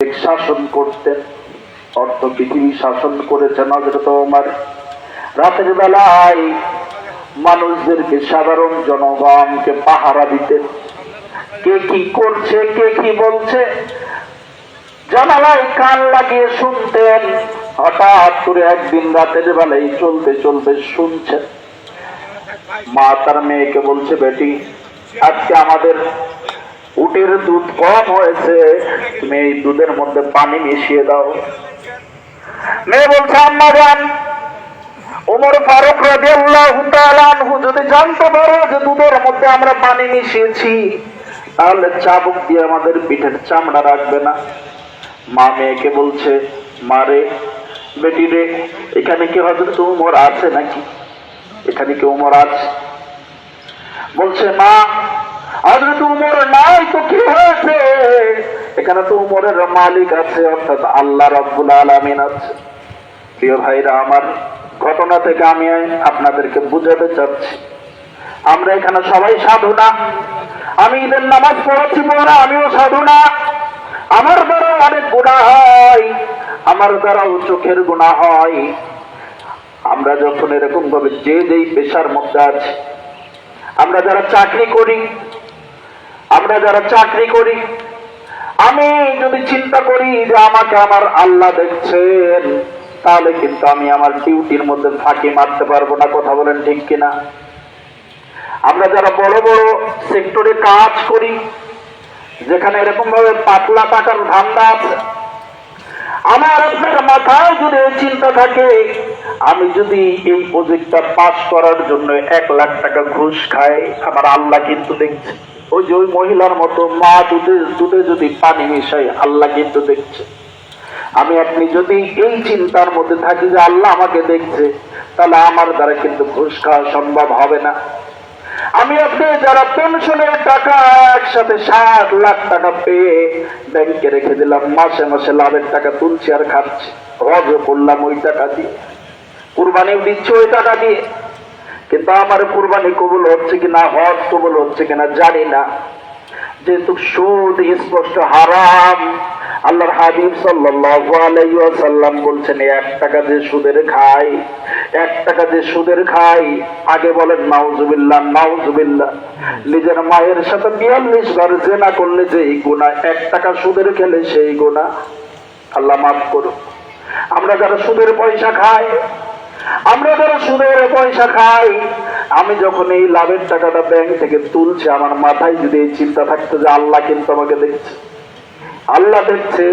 শাসন করতেন। অর্থ পৃথিবী শাসন করেছেন হজরত ওমর রাতের বেলায় মানুষদেরকে সাধারণ জনগণকে পাহারা দিতেন। কে কি করছে, কে কি বলছে, জানালায় কান লাগিয়ে শুনতেন। হঠাৎ করে একদিন রাতের বেলায় চলতে চলতে শুনছেন। মা তার মেয়েকে বলছে, বেটি, আজকে আমাদের উটের দুধ কম হয়েছে, তুমি এই দুধের মধ্যে পানি মিশিয়ে দাও। মেয়ে বলছে, আম্মা যান ওমর ফারুক যদি জানতে পারে যে দুধের মধ্যে আমরা পানি মিশিয়েছি, তাহলে চাবুক দিয়ে আমাদের পিঠের চামড়া রাখবে না। মা মেয়েকে বলছে মারে বেটি রে, এখানে কি হজরত উমর আছে নাকি? এখানে কি উমর আছে? বলছে, মা হজরত কি হয়েছে। এখানে তো উমরের মালিক আছে, অর্থাৎ আল্লাহ রব্বুল আলামিন আছে। প্রিয় ভাইরা, আমার ঘটনা থেকে আমি আপনাদেরকে বুঝাতে চাচ্ছি। আমরা এখানে সবাই সাধু না আমি ঈদের নামাজ পড়াচ্ছি পড়া আমিও সাধু না আমার দ্বারা অনেক গুণা হয়, আমার দ্বারাও চোখের গুণা হয়। আমরা যখন এরকম ভাবে যে যেই পেশার মধ্যে আছি, আমরা যারা চাকরি করি আমরা যারা চাকরি করি, আমি যদি চিন্তা করি যে আমাকে আমার আল্লাহ দেখছেন, তাহলে কিন্তু আমি আমার ডিউটির মধ্যে ফাঁকি মারতে পারব না, কথা বলেন ঠিক কিনা? আমরা যারা বড় বড় সেক্টরে কাজ করি, যেখানে এরকম ভাবে পাতলা টাকার ধান্দা আছে, আমার আপনার মাথায় যদি চিন্তা থাকে, আমি যদি এই প্রজেক্টটা পাস করার জন্য এক লাখ টাকা ঘুষ খাই, আমার আল্লাহ কিন্তু দেখছে। ওই যে ওই মহিলার মতো, মা দুধে দুধে যদি পানি মিশাই আল্লাহ কিন্তু দেখছে। আমি আপনি যদি এই চিন্তার মধ্যে থাকি যে আল্লাহ আমাকে দেখছে, তাহলে আমার দ্বারা কিন্তু ঘুষ খাওয়া সম্ভব হবে না। আমি আপনি যারা পেনশনের টাকা একসাথে ষাট লাখ টাকা পেয়ে ব্যাংকে রেখে দিলাম, মাসে মাসে লাভের টাকা তুলছি আর খাচ্ছি। হজও করলাম ওই টাকা দিয়ে। কুরবানিও দিচ্ছি ওই টাকা দিয়ে। কিন্তু আমার কুরবানি কবুল হচ্ছে কিনা হজ কবুল হচ্ছে কিনা জানি না। যেহেতু সুদ স্পষ্ট হারাম, আল্লাহর হাবিব ওয়াসাল্লাম বলছেন, এক টাকা যে সুদের খাই, এক টাকা যে সুদের খাই। আগে বলেন, নাউজুবিল্লাহ নাউজুবিল্লাহ। নিজের মায়ের সাথে বিয়াল্লিশ বার জেনা করলে যে এই গুণা এক টাকা সুদের খেলে সেই গুণা আল্লাহ মাফ করুন আমরা যারা সুদের পয়সা খাই আমরা যারা সুদের পয়সা খাই, আমি যখন এই লাভের টাকাটা ব্যাংক থেকে তুলছি, আমার মাথায় যদি এই চিন্তা থাকতো যে আল্লাহ কিন্তু আমাকে দেখছে। আল্লাহ দেখছে।